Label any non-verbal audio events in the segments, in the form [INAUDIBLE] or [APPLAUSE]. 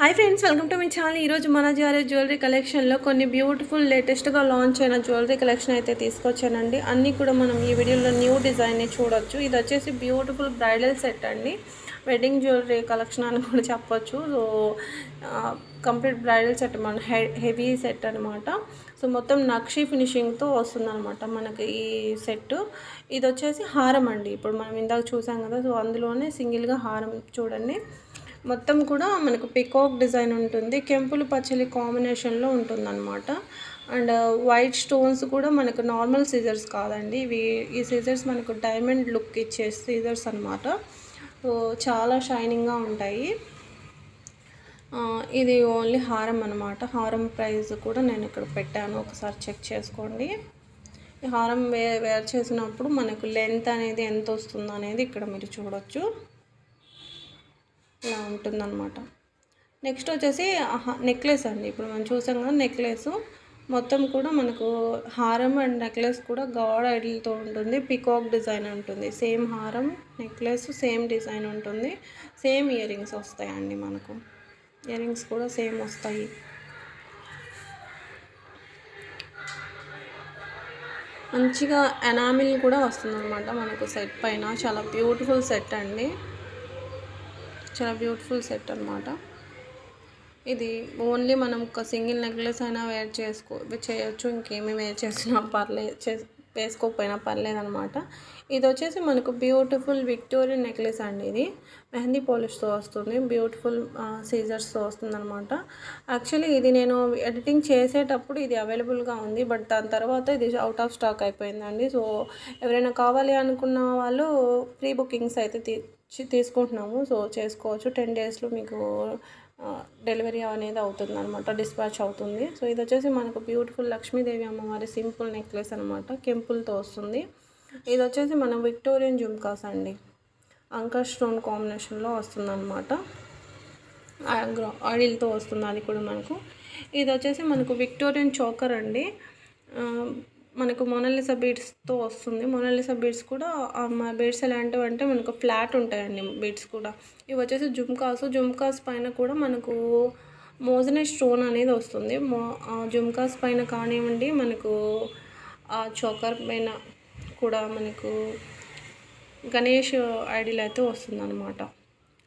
Hi friends welcome to మీ channel ఈరోజు మన జారే జ్యువెలరీ కలెక్షన్లో కొన్ని బ్యూటిఫుల్ లేటెస్ట్గా లాంచ్ అయిన జ్యువెలరీ కలెక్షన్ అయితే తీసుకొచ్చానండి. అన్నీ కూడా మనం ఈ వీడియోలో న్యూ డిజైన్ని చూడొచ్చు. ఇది వచ్చేసి బ్యూటిఫుల్ బ్రైడల్ సెట్ అండి. వెడ్డింగ్ జ్యువెలరీ కలెక్షన్ అని కూడా చెప్పొచ్చు. సో కంప్లీట్ బ్రైడల్ సెట్ మన హె హెవీ సెట్ అనమాట సో మొత్తం నక్షి ఫినిషింగ్తో వస్తుందన్నమాట మనకి ఈ సెట్ ఇది వచ్చేసి హారం అండి. ఇప్పుడు మనం ఇందాక చూసాం కదా సో అందులోనే సింగిల్గా హారం చూడండి. మొత్తం కూడా మనకు పికాక్ డిజైన్ ఉంటుంది కెంపులు పచ్చలి కాంబినేషన్లో ఉంటుందన్నమాట. అండ్ వైట్ స్టోన్స్ కూడా మనకు నార్మల్ సీజర్స్ కాదండి. ఇవి ఈ సీజర్స్ మనకు డైమండ్ లుక్ ఇచ్చే సీజర్స్ అనమాట చాలా షైనింగ్గా ఉంటాయి. ఇది ఓన్లీ హారం అనమాట హారం ప్రైస్ కూడా నేను ఇక్కడ పెట్టాను. ఒకసారి చెక్ చేసుకోండి. ఈ హారం వే వేర్ చేసినప్పుడు మనకు లెంత్ అనేది ఎంత వస్తుందో అనేది ఇక్కడ మీరు చూడొచ్చు. ఇలా ఉంటుందన్నమాట. నెక్స్ట్ వచ్చేసి నెక్లెస్ అండి. ఇప్పుడు మనం చూసాం కదా నెక్లెస్. మొత్తం కూడా మనకు హారం అండ్ నెక్లెస్ కూడా గాడ్ ఐడిల్తో ఉంటుంది. పికాక్ డిజైన్ ఉంటుంది. సేమ్ హారం నెక్లెస్ సేమ్ డిజైన్ ఉంటుంది. సేమ్ ఇయర్ రింగ్స్ వస్తాయండి మనకు. ఇయర్ రింగ్స్ కూడా సేమ్ వస్తాయి. మంచిగా ఎనామిల్ కూడా వస్తుందన్నమాట మనకు సెట్ పైన. చాలా బ్యూటిఫుల్ సెట్ అండి. చాలా బ్యూటిఫుల్ సెట్ అనమాట ఇది ఓన్లీ మనం ఒక సింగిల్ నెక్లెస్ అయినా వేర్ చేసుకో చేయొచ్చు ఇంకేమీ వేర్ చేసినా పర్లేదు చే వేసుకోకపోయినా పర్లేదనమాట ఇది వచ్చేసి మనకు బ్యూటిఫుల్ విక్టోరియన్ నెక్లెస్ అండి ఇది. మెహందీ పాలిష్తో వస్తుంది బ్యూటిఫుల్ సీజర్స్తో వస్తుంది అనమాట యాక్చువల్లీ ఇది నేను ఎడిటింగ్ చేసేటప్పుడు ఇది అవైలబుల్గా ఉంది బట్ దాని తర్వాత ఇది అవుట్ ఆఫ్ స్టాక్ అయిపోయిందండి. సో ఎవరైనా కావాలి అనుకున్న వాళ్ళు ప్రీ బుకింగ్స్ అయితే తీ తీసుకుంటున్నాము. సో చేసుకోవచ్చు. టెన్ డేస్లో మీకు డెలివరీ అనేది అవుతుంది అనమాట డిస్పాచ్ అవుతుంది. సో ఇది వచ్చేసి మనకు బ్యూటిఫుల్ లక్ష్మీదేవి అమ్మవారి సింపుల్ నెక్లెస్ అనమాట కెంపుల్తో వస్తుంది. ఇది వచ్చేసి మన విక్టోరియన్ జుమ్కాస్ అండి. అంకర్ స్టోన్ కాంబినేషన్లో వస్తుందన్నమాట. ఆయిల్తో వస్తుంది. అది కూడా మనకు. ఇది వచ్చేసి మనకు విక్టోరియన్ చోకర్ అండి. మనకు మొనాలిసా బీడ్స్తో వస్తుంది. మొనాలిసా బీడ్స్ కూడా మా బీడ్స్ ఎలాంటివి అంటే మనకు ఫ్లాట్ ఉంటాయండి బీడ్స్ కూడా. ఇవి వచ్చేసి జుమ్కాస్. జుమ్కాస్ పైన కూడా మనకు మోజనే స్టోన్ అనేది వస్తుంది. మో జుమ్కాస్ పైన కానివ్వండి మనకు ఆ చోకర్ పైన కూడా మనకు గణేష్ ఐడిల్ అయితే వస్తుందన్నమాట.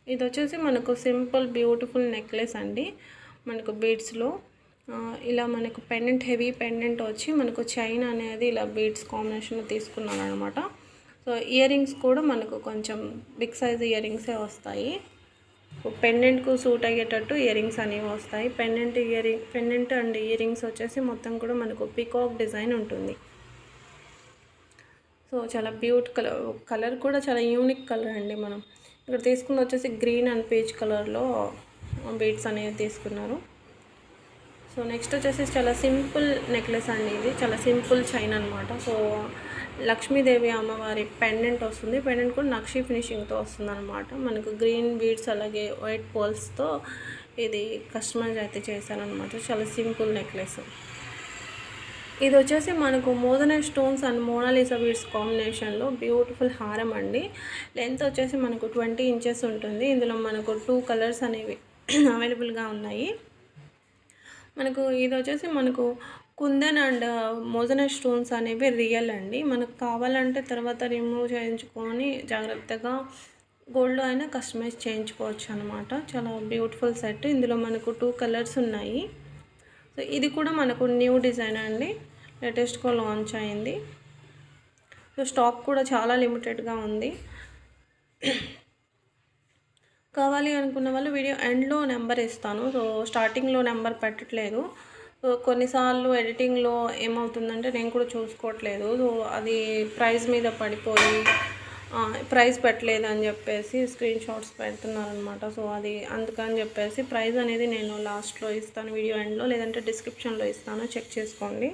ఇది వచ్చేసి మనకు సింపుల్ బ్యూటిఫుల్ నెక్లెస్ అండి. మనకు బీడ్స్లో ఇలా మనకు పెండెంట్ హెవీ పెండెంట్ వచ్చి మనకు చైన్ అనేది ఇలా బీడ్స్ కాంబినేషన్లో తీసుకున్నాను అనమాట సో ఇయర్ రింగ్స్ కూడా మనకు కొంచెం బిగ్ సైజ్ ఇయర్ రింగ్సే వస్తాయి పెండెంట్కు సూట్ అయ్యేటట్టు ఇయర్ రింగ్స్ అనేవి వస్తాయి. Pendant ear pendant and ear rings వచ్చేసి మొత్తం కూడా మనకు పికాక్ డిజైన్ ఉంటుంది. సో చాలా బ్యూట్ కలర్ కలర్ కూడా చాలా యూనిక్ కలర్ అండి మనం. ఇక్కడ తీసుకున్న వచ్చేసి గ్రీన్ అండ్ పీచ్ కలర్లో బీడ్స్ అనేవి తీసుకున్నారు. సో నెక్స్ట్ వచ్చేసి చాలా సింపుల్ నెక్లెస్ అండి ఇది చాలా సింపుల్ చైన్ అనమాట సో లక్ష్మీదేవి అమ్మవారి పెండెంట్ వస్తుంది. పెండెంట్ కూడా నక్షి ఫినిషింగ్తో వస్తుంది అనమాట మనకు గ్రీన్ బీడ్స్ అలాగే వైట్ పోల్స్తో ఇది కస్టమైజ్ అయితే చేశారనమాట చాలా సింపుల్ నెక్లెస్ ఇది వచ్చేసి మనకు మోదన స్టోన్స్ అండ్ మోనాలిసా బీడ్స్ కాంబినేషన్లో బ్యూటిఫుల్ హారం అండి. లెంత్ వచ్చేసి మనకు ట్వంటీ ఇంచెస్ ఉంటుంది. ఇందులో మనకు టూ కలర్స్ అనేవి [CLEARS THROAT] అవైలబుల్గా ఉన్నాయి. మనకు ఇది వచ్చేసి మనకు కుందన్ అండ్ మోజన స్టోన్స్ అనేవి రియల్ అండి. మనకు కావాలంటే తర్వాత రిమూవ్ చేయించుకొని జాగ్రత్తగా గోల్డ్ అయినా కస్టమైజ్ చేయించుకోవచ్చు అనమాట చాలా బ్యూటిఫుల్ సెట్ ఇందులో మనకు టూ కలర్స్ ఉన్నాయి. సో ఇది కూడా మనకు న్యూ డిజైన్ అండి. లేటెస్ట్గా లాంచ్ అయింది. సో స్టాక్ కూడా చాలా లిమిటెడ్గా ఉంది. కావాలి అనుకున్న వాళ్ళు వీడియో ఎండ్లో నెంబర్ ఇస్తాను. సో స్టార్టింగ్లో నెంబర్ పెట్టట్లేదు. సో కొన్నిసార్లు ఎడిటింగ్లో ఏమవుతుందంటే నేను కూడా చూసుకోవట్లేదు. సో అది ప్రైస్ మీద పడిపోయి ప్రైస్ పెట్టలేదు అని చెప్పేసి స్క్రీన్ షాట్స్ పెడుతున్నారనమాట సో అది అందుకని చెప్పేసి ప్రైస్ అనేది నేను లాస్ట్లో ఇస్తాను. వీడియో ఎండ్లో లేదంటే డిస్క్రిప్షన్లో ఇస్తాను. చెక్ చేసుకోండి.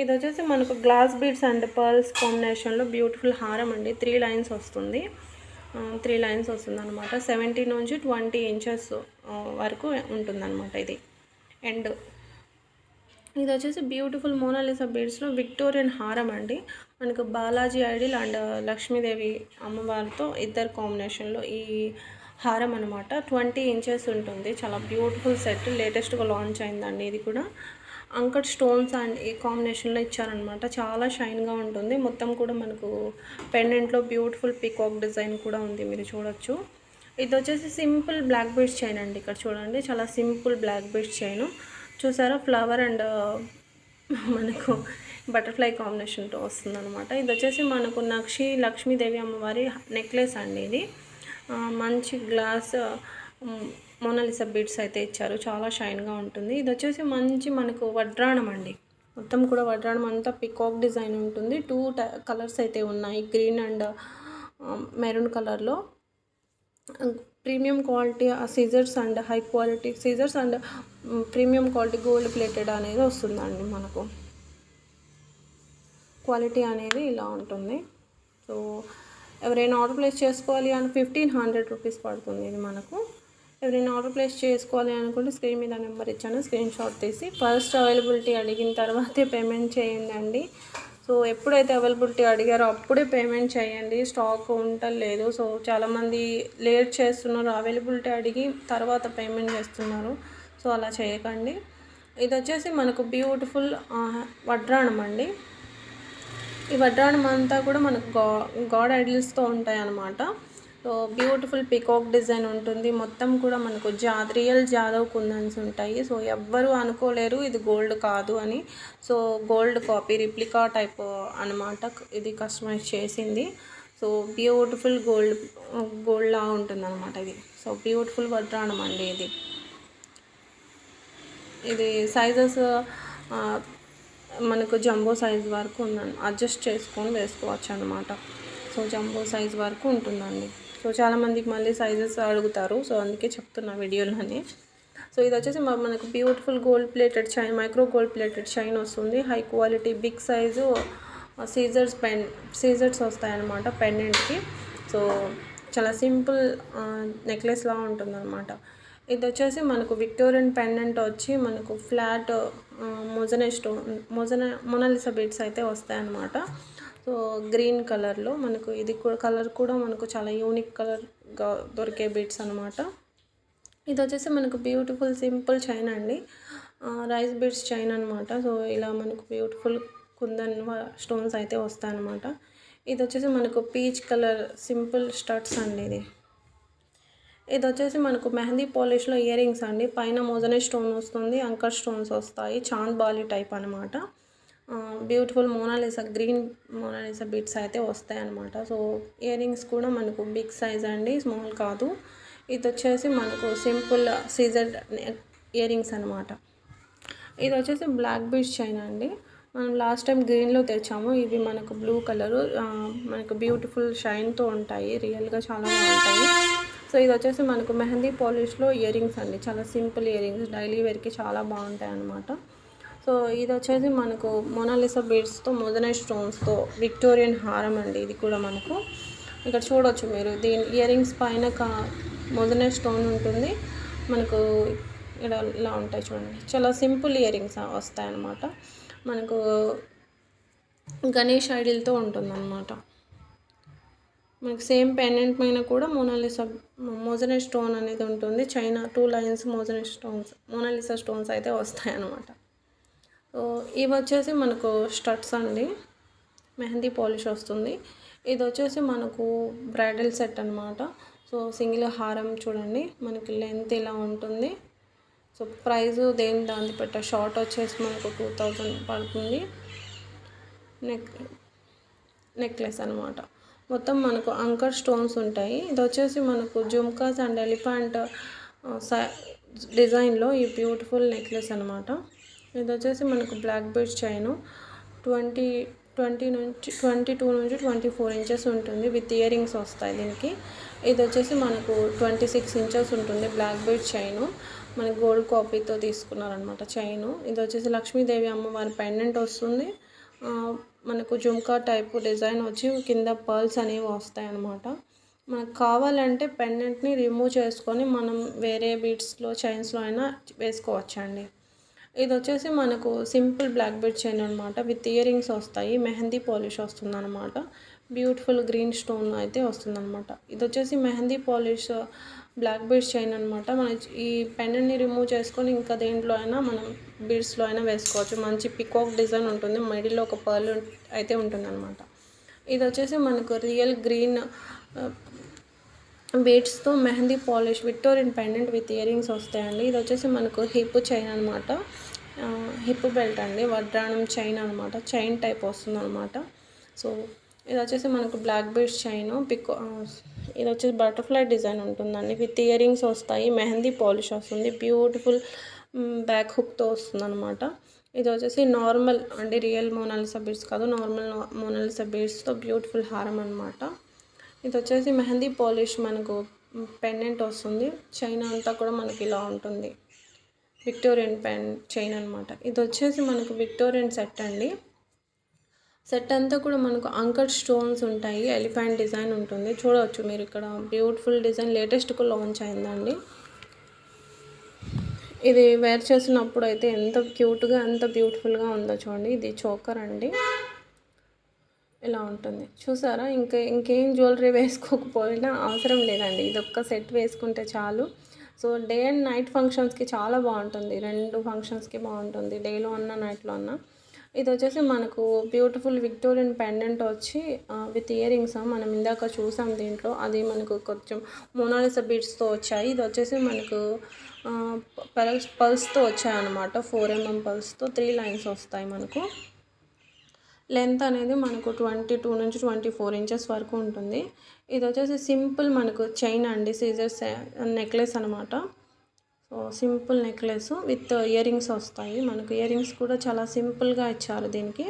ఇది వచ్చేసి మనకు గ్లాస్ బీడ్స్ అండ్ పర్ల్స్ కాంబినేషన్లో బ్యూటిఫుల్ హారం అండి. త్రీ లైన్స్ వస్తుంది. త్రీ లైన్స్ వస్తుంది అనమాట సెవెంటీ నుంచి ట్వంటీ ఇంచెస్ వరకు ఉంటుందన్నమాట ఇది. ఎండ్ ఇది వచ్చేసి బ్యూటిఫుల్ మోనాలిసా బీడ్స్లో విక్టోరియన్ హారం అండి. మనకు బాలాజీ ఐడిల్ అండ్ లక్ష్మీదేవి అమ్మవారితో ఇద్దరు కాంబినేషన్లో ఈ హారం అనమాట ట్వంటీ ఇంచెస్ ఉంటుంది. చాలా బ్యూటిఫుల్ సెట్ లేటెస్ట్గా లాంచ్ అయిందండి ఇది కూడా. అంకట్ స్టోన్స్ అండ్ ఈ కాంబినేషన్లో ఇచ్చారనమాట. చాలా షైన్గా ఉంటుంది. మొత్తం కూడా మనకు పెండెంట్లో బ్యూటిఫుల్ పీకాక్ డిజైన్ కూడా ఉంది. మీరు చూడొచ్చు. ఇది వచ్చేసి సింపుల్ బ్లాక్ బీడ్స్ చైన్ అండి ఇక్కడ చూడండి. చాలా సింపుల్ బ్లాక్ బీడ్స్ చైన్. చూసారా? ఫ్లవర్ అండ్ మనకు బటర్ఫ్లై కాంబినేషన్తో వస్తుంది అనమాట ఇది వచ్చేసి మనకు నక్షి లక్ష్మీదేవి అమ్మవారి నెక్లెస్ అండి ఇది. మంచి గ్లాస్ మోనాలిసా బీడ్స్ అయితే ఇచ్చారు. చాలా షైన్గా ఉంటుంది. ఇది వచ్చేసి మంచి మనకు వడ్రాణం అండి. మొత్తం కూడా వడ్రాణం అంతా పికాక్ డిజైన్ ఉంటుంది. టూ కలర్స్ అయితే ఉన్నాయి. గ్రీన్ అండ్ మెరూన్ కలర్లో premium quality scissors and high quality scissors and premium quality gold plated అనేది వస్తుందండి మనకు. క్వాలిటీ అనేది ఇలా ఉంటుంది. సో ఎవరైనా ఆర్డర్ ప్లేస్ చేసుకోవాలి అని ఫిఫ్టీన్ హండ్రెడ్ రూపీస్ పడుతుంది ఇది మనకు. ఎవరైనా ఆర్డర్ ప్లేస్ చేసుకోవాలి అనుకుంటే స్క్రీన్ మీద నెంబర్ ఇచ్చాను. స్క్రీన్ షాట్ తీసి ఫస్ట్ అవైలబిలిటీ అడిగిన తర్వాతే పేమెంట్ చేయండి సో ఎప్పుడైతే అవైలబిలిటీ అడిగారో అప్పుడే పేమెంట్ చేయండి. స్టాక్ ఉండలేదు సో చాలామంది లేట్ చేస్తున్నారు. అవైలబిలిటీ అడిగి తర్వాత పేమెంట్ చేస్తున్నారు. సో అలా చేయకండి. ఇది వచ్చేసి మనకు బ్యూటిఫుల్ వడ్రాణం అండి. ఈ వడ్రాణం అంతా కూడా మనకు గా గాడ్ ఐడిల్స్తో ఉంటాయి అన్నమాట బ్యూటిఫుల్ పికాక్ డిజైన్ ఉంటుంది. మొత్తం కూడా మనకు జా రియల్ జాదవ్ కుందన్స్ ఉంటాయి. సో ఎవ్వరూ అనుకోలేరు ఇది గోల్డ్ కాదు అని. So gold copy replica type అనమాట ఇది కస్టమైజ్ చేసింది. సో బ్యూటిఫుల్ గోల్డ్ గోల్డ్ లా ఉంటుంది అనమాట ఇది. సో బ్యూటిఫుల్ వడ్రాణం అండి ఇది. ఇది సైజెస్ మనకు జంబో సైజ్ వరకు ఉందండి అడ్జస్ట్ చేసుకొని వేసుకోవచ్చు అనమాట సో జంబో సైజ్ వరకు ఉంటుందండి. సో చాలామందికి మళ్ళీ సైజెస్ అడుగుతారు. సో అందుకే చెప్తున్నా వీడియోలోనే. సో ఇది వచ్చేసి మనకు beautiful gold plated chain micro gold plated chain వస్తుంది. High quality big size scissors pen scissors వస్తాయన్నమాట పెండెంట్కి సో చాలా సింపుల్ uh, నెక్లెస్ ఉంటుందన్నమాట ఉంటుంది అనమాట ఇది వచ్చేసి మనకు విక్టోరియన్ పెండెంట్ వచ్చి మనకు ఫ్లాట్ మొజనే స్టోన్ మొజన మొనాలిసా బీడ్స్ అయితే వస్తాయన్నమాట. సో గ్రీన్ కలర్లో మనకు ఇది కూడా కలర్ కూడా మనకు చాలా యూనిక్ కలర్గా దొరికే బీడ్స్ అనమాట ఇది వచ్చేసి మనకు బ్యూటిఫుల్ సింపుల్ చైన్ అండి. రైస్ బీడ్స్ చైన్ అనమాట సో ఇలా మనకు బ్యూటిఫుల్ కుందన్ స్టోన్స్ అయితే వస్తాయన్నమాట. ఇది వచ్చేసి మనకు పీచ్ కలర్ సింపుల్ స్టడ్స్ అండి ఇది. ఇది వచ్చేసి మనకు మెహందీ పాలిష్లో ఇయర్ రింగ్స్ అండి. పైన మోజనే స్టోన్ వస్తుంది అంకర్ స్టోన్స్ వస్తాయి చాంద్ బాలి టైప్ అనమాట beautiful Monalisa green Monalisa bits అయితే వస్తాయి అనమాట సో ఇయర్ రింగ్స్ కూడా మనకు బిగ్ సైజ్ అండి స్మాల్ కాదు. ఇది వచ్చేసి మనకు సింపుల్ సీజర్ ఇయర్ రింగ్స్ అనమాట ఇది వచ్చేసి బ్లాక్ బీచ్ చైన్ అండి. మనం లాస్ట్ టైం గ్రీన్లో తెచ్చాము ఇవి మనకు బ్లూ కలరు మనకు బ్యూటిఫుల్ షైన్తో ఉంటాయి రియల్గా చాలా బాగుంటాయి. సో ఇది వచ్చేసి మనకు మెహందీ పాలిష్లో ఇయర్ రింగ్స్ అండి చాలా సింపుల్ ఇయర్ రింగ్స్ డైలీ వేర్కి చాలా బాగుంటాయి అన్నమాట సో ఇది వచ్చేసి మనకు మొనాలిసా బీడ్స్తో మొదనై స్టోన్స్తో విక్టోరియన్ హారం అండి. ఇది కూడా మనకు ఇక్కడ చూడవచ్చు మీరు. దీని ఇయర్ రింగ్స్ పైన కా మొదనై స్టోన్ ఉంటుంది. మనకు ఇక్కడ ఇలా ఉంటాయి చూడండి. చాలా సింపుల్ ఇయర్ రింగ్స్ వస్తాయి అన్నమాట మనకు గణేష్ ఐడిల్తో ఉంటుందన్నమాట. మనకి సేమ్ పెండెంట్ పైన కూడా మోనాలిసా మోజనే స్టోన్ అనేది ఉంటుంది. చైనా టూ లైన్స్ మోజనే స్టోన్స్ మోనాలిసా స్టోన్స్ అయితే వస్తాయి అన్నమాట ఇవి వచ్చేసి మనకు స్టడ్స్ అండి. మెహందీ పాలిష్ వస్తుంది. ఇది వచ్చేసి మనకు బ్రైడల్ సెట్ అనమాట సో సింగిల్ హారం చూడండి. మనకి లెంత్ ఇలా ఉంటుంది. సో ప్రైస్ దేని దాన్ని పెట్ట షార్ట్ వచ్చేసి మనకు టూ థౌజండ్ పడుతుంది. నెక్ నెక్లెస్ అనమాట మొత్తం మనకు అంకర్ స్టోన్స్ ఉంటాయి. ఇది వచ్చేసి మనకు జుమ్కాస్ అండ్ ఎలిఫెంట్ డిజైన్లో ఈ బ్యూటిఫుల్ నెక్లెస్ అనమాట ఇది వచ్చేసి మనకు black beads chain twenty twenty నుంచి ట్వంటీ టూ నుంచి ట్వంటీ ఫోర్ ఇంచెస్ ఉంటుంది విత్ ఇయర్ రింగ్స్ వస్తాయి దీనికి. ఇది వచ్చేసి మనకు ట్వంటీ సిక్స్ ఇంచెస్ ఉంటుంది బ్లాక్ బీడ్ చైను మనకి గోల్డ్ కాపీతో తీసుకున్నారనమాట చైన్ ఇది వచ్చేసి లక్ష్మీదేవి అమ్మవారి పెండెంట్ వస్తుంది. మనకు జుమ్కా టైప్ డిజైన్ వచ్చి కింద పర్ల్స్ అనేవి వస్తాయి అన్నమాట. మనకు కావాలంటే పెండెంట్ని రిమూవ్ చేసుకొని మనం వేరే బీడ్స్లో చైన్స్లో అయినా వేసుకోవచ్చండి. ఇది వచ్చేసి మనకు సింపుల్ బ్లాక్ బెడ్ చైన్ అనమాట విత్ ఇయర్ రింగ్స్ వస్తాయి మెహందీ పాలిష్ వస్తుందన్నమాట. బ్యూటిఫుల్ గ్రీన్ స్టోన్ అయితే వస్తుందన్నమాట. ఇది వచ్చేసి mehndi polish black beads chain అనమాట మన ఈ పెన్ని రిమూవ్ చేసుకొని ఇంకా దేంట్లో అయినా మనం బీడ్స్లో అయినా వేసుకోవచ్చు. మంచి పికాక్ డిజైన్ ఉంటుంది మిడిల్లో ఒక పర్ల్ అయితే ఉంటుందన్నమాట. ఇది వచ్చేసి మనకు real green బీట్స్తో mehndi polish Victorian pendant with earrings వస్తాయండి. ఇది వచ్చేసి మనకు హిప్ చైన్ అనమాట హిప్ బెల్ట్ అండి. వడ్రాణం చైన్ అనమాట చైన్ టైప్ వస్తుంది అనమాట సో ఇది వచ్చేసి మనకు బ్లాక్ బీట్స్ చైన్ పికో ఇది వచ్చేసి బటర్ఫ్లై డిజైన్ ఉంటుందండి. విత్ ఇయరింగ్స్ వస్తాయి. మెహందీ పాలిష్ వస్తుంది. బ్యూటిఫుల్ బ్యాక్ హుక్తో వస్తుంది అనమాట ఇది వచ్చేసి నార్మల్ అంటే రియల్ మోనాలిసా బీడ్స్ కాదు నార్మల్ మోనాలిసా బీడ్స్తో బ్యూటిఫుల్ హారం అనమాట ఇది వచ్చేసి మెహందీ పాలిష్ మనకు పెండెంట్ వస్తుంది. చైన్ అంతా కూడా మనకి ఇలా ఉంటుంది. విక్టోరియన్ పెన్ చైన్ అనమాట ఇది వచ్చేసి మనకు విక్టోరియన్ సెట్ అండి. సెట్ అంతా కూడా మనకు అంకర్ స్టోన్స్ ఉంటాయి. ఎలిఫెంట్ డిజైన్ ఉంటుంది. చూడవచ్చు మీరు ఇక్కడ. Beautiful design. లేటెస్ట్కు లాంచ్ అయిందండి. ఇది వేర్ చేసినప్పుడు అయితే ఎంత క్యూట్గా ఎంత బ్యూటిఫుల్గా ఉందో చూడండి. ఇది చోకర్ అండి. ఇలా ఉంటుంది. చూసారా? ఇంకా ఇంకేం జ్యువెలరీ వేసుకోకపోయినా అవసరం లేదండి. ఇది ఒక్క సెట్ వేసుకుంటే చాలు. సో డే అండ్ నైట్ ఫంక్షన్స్కి చాలా బాగుంటుంది. రెండు ఫంక్షన్స్కి బాగుంటుంది. డేలో అన్న నైట్లో అన్న. ఇది వచ్చేసి మనకు బ్యూటిఫుల్ విక్టోరియన్ పెండెంట్ వచ్చి విత్ ఇయరింగ్స్ మనం ఇందాక చూసాం దీంట్లో. అది మనకు కొంచెం మోనాలిస బీడ్స్తో వచ్చాయి. ఇది వచ్చేసి మనకు పల్స్ పల్స్తో వచ్చాయన్నమాట. ఫోర్ ఎంఎం పల్స్తో త్రీ లైన్స్ వస్తాయి మనకు. లెంత్ అనేది మనకు ట్వంటీ టూ నుంచి ట్వంటీ ఫోర్ ఇంచెస్ వరకు ఉంటుంది. ఇది వచ్చేసి సింపుల్ మనకు చైన్ అండి సీజర్స్ నెక్లెస్ అనమాట so simple necklace with ear rings వస్తాయి. మనకు ఇయర్ రింగ్స్ కూడా చాలా సింపుల్గా ఇచ్చారు దీనికి.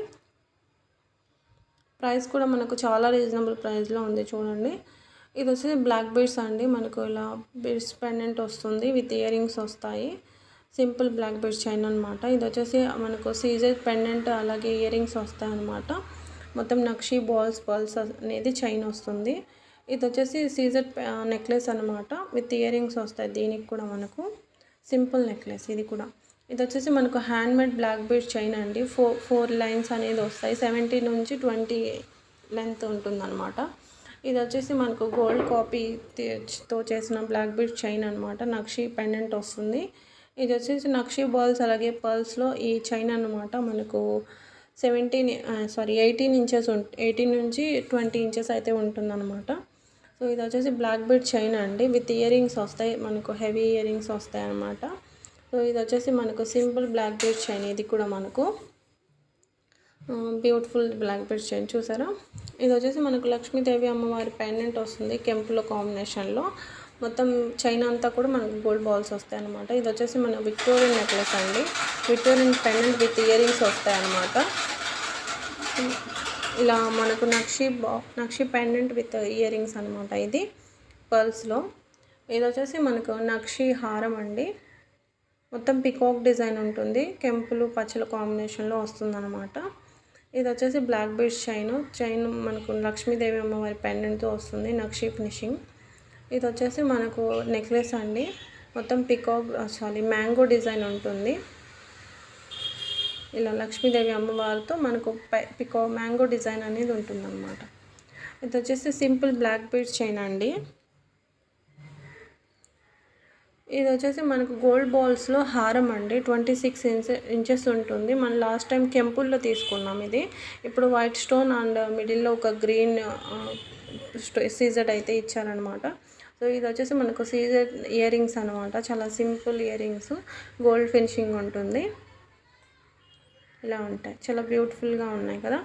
ప్రైస్ కూడా మనకు చాలా రీజనబుల్ ప్రైస్లో ఉంది చూడండి. ఇది వచ్చేసి బ్లాక్ బీడ్స్ అండి. మనకు ఇలా బీడ్స్ పెండెంట్ వస్తుంది విత్ ఇయర్ రింగ్స్ వస్తాయి. సింపుల్ బ్లాక్ బెడ్ చైన్ అనమాట ఇది వచ్చేసి మనకు సీజర్ పెండెంట్ అలాగే ఇయర్ రింగ్స్ వస్తాయి అనమాట మొత్తం నక్షి బాల్స్ బాల్స్ అనేది చైన్ వస్తుంది. ఇది వచ్చేసి సీజర్ నెక్లెస్ అనమాట విత్ ఇయర్ రింగ్స్ వస్తాయి దీనికి కూడా మనకు. సింపుల్ నెక్లెస్ ఇది కూడా. ఇది వచ్చేసి మనకు హ్యాండ్మేడ్ బ్లాక్ బీడ్ చైన్ అండి. ఫోర్ ఫోర్ లైన్స్ అనేది వస్తాయి. సెవెంటీ నుంచి ట్వంటీ లెంత్ ఉంటుందన్నమాట. ఇది వచ్చేసి మనకు గోల్డ్ కాపీతో చేసిన బ్లాక్ బీడ్ చైన్ అనమాట నక్షి పెండెంట్ వస్తుంది. ఇది వచ్చేసి నక్షి బాల్స్ అలాగే పర్ల్స్లో ఈ చైన్ అనమాట మనకు seventeen sorry eighteen inches eighteen నుంచి ట్వంటీ ఇంచెస్ అయితే ఉంటుందన్నమాట. సో ఇది వచ్చేసి బ్లాక్ బెడ్ చైన్ అండి. విత్ ఇయరింగ్స్ వస్తాయి. మనకు హెవీ ఇయరింగ్స్ వస్తాయి అనమాట సో ఇది వచ్చేసి మనకు సింపుల్ బ్లాక్ బెడ్ చైన్ ఇది కూడా మనకు. బ్యూటిఫుల్ బ్లాక్ బెడ్ చైన్ చూసారా? ఇది వచ్చేసి మనకు లక్ష్మీదేవి అమ్మవారి పెండెంట్ వస్తుంది కెంపులో కాంబినేషన్లో. మొత్తం చైన్ అంతా కూడా మనకు గోల్డ్ బాల్స్ వస్తాయి అనమాట ఇది వచ్చేసి మన విక్టోరియన్ నెక్లెస్ అండి. Victorian pendant with ear rings వస్తాయి అనమాట ఇలా మనకు నక్షి బా నక్షి పెండెంట్ విత్ ఇయర్ రింగ్స్ అనమాట ఇది పర్ల్స్లో. ఇది వచ్చేసి మనకు నక్షి హారం అండి. మొత్తం పికాక్ డిజైన్ ఉంటుంది. కెంపులు పచ్చల కాంబినేషన్లో వస్తుందన్నమాట. ఇది వచ్చేసి బ్లాక్ బీడ్స్ చైన్. చైన్ మనకు లక్ష్మీదేవి అమ్మవారి పెండెంట్తో వస్తుంది. నక్షి ఫినిషింగ్. ఇది వచ్చేసి మనకు నెక్లెస్ అండి. మొత్తం పికాక్ సారీ మ్యాంగో డిజైన్ ఉంటుంది. ఇలా లక్ష్మీదేవి అమ్మవారితో మనకు పికో మ్యాంగో డిజైన్ అనేది ఉంటుందన్నమాట. ఇది వచ్చేసి సింపుల్ బ్లాక్ బీడ్స్ చైన్ అండి. ఇది వచ్చేసి మనకు గోల్డ్ బాల్స్లో హారం అండి. ట్వంటీ సిక్స్ ఇంచెస్ ఉంటుంది. మనం లాస్ట్ టైం కెంపుల్లో తీసుకున్నాం ఇది. ఇప్పుడు వైట్ స్టోన్ అండ్ మిడిల్లో ఒక గ్రీన్ సీజర్ అయితే ఇచ్చారనమాట సో ఇది వచ్చేసి మనకు సీజర్ ఇయర్ రింగ్స్ అనమాట చాలా simple ear rings gold finishing ఉంటుంది. ఇలా ఉంటాయి. చాలా బ్యూటిఫుల్గా ఉన్నాయి కదా.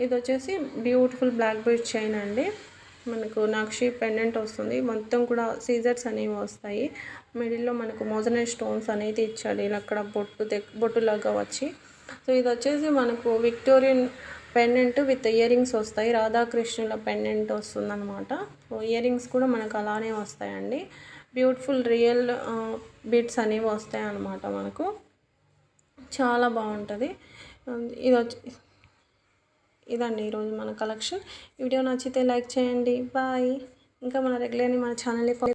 ఇది వచ్చేసి బ్యూటిఫుల్ బ్లాక్ బీడ్ చైన్ అండి. మనకు నక్షి పెండెంట్ వస్తుంది. మొత్తం కూడా సీజర్స్ అనేవి వస్తాయి. మిడిల్లో మనకు మోజనైజ్ స్టోన్స్ అనేది ఇచ్చాడు. ఇలా అక్కడ బొట్టు బొట్టులాగా వచ్చి. సో ఇది వచ్చేసి మనకు Victorian pendant with ear rings వస్తాయి. రాధాకృష్ణుల పెండెంట్ వస్తుందన్నమాట. సో ఇయర్ రింగ్స్ కూడా మనకు అలానే వస్తాయండి. బ్యూటిఫుల్ రియల్ బిట్స్ అనేవి వస్తాయి అన్నమాట మనకు. చాలా బాగుంటుంది. ఇది వచ్చి ఇదండి ఈరోజు మన కలెక్షన్. వీడియో నచ్చితే లైక్ చేయండి. బాయ్. ఇంకా మన రెగ్యులర్ని మన ఛానల్ని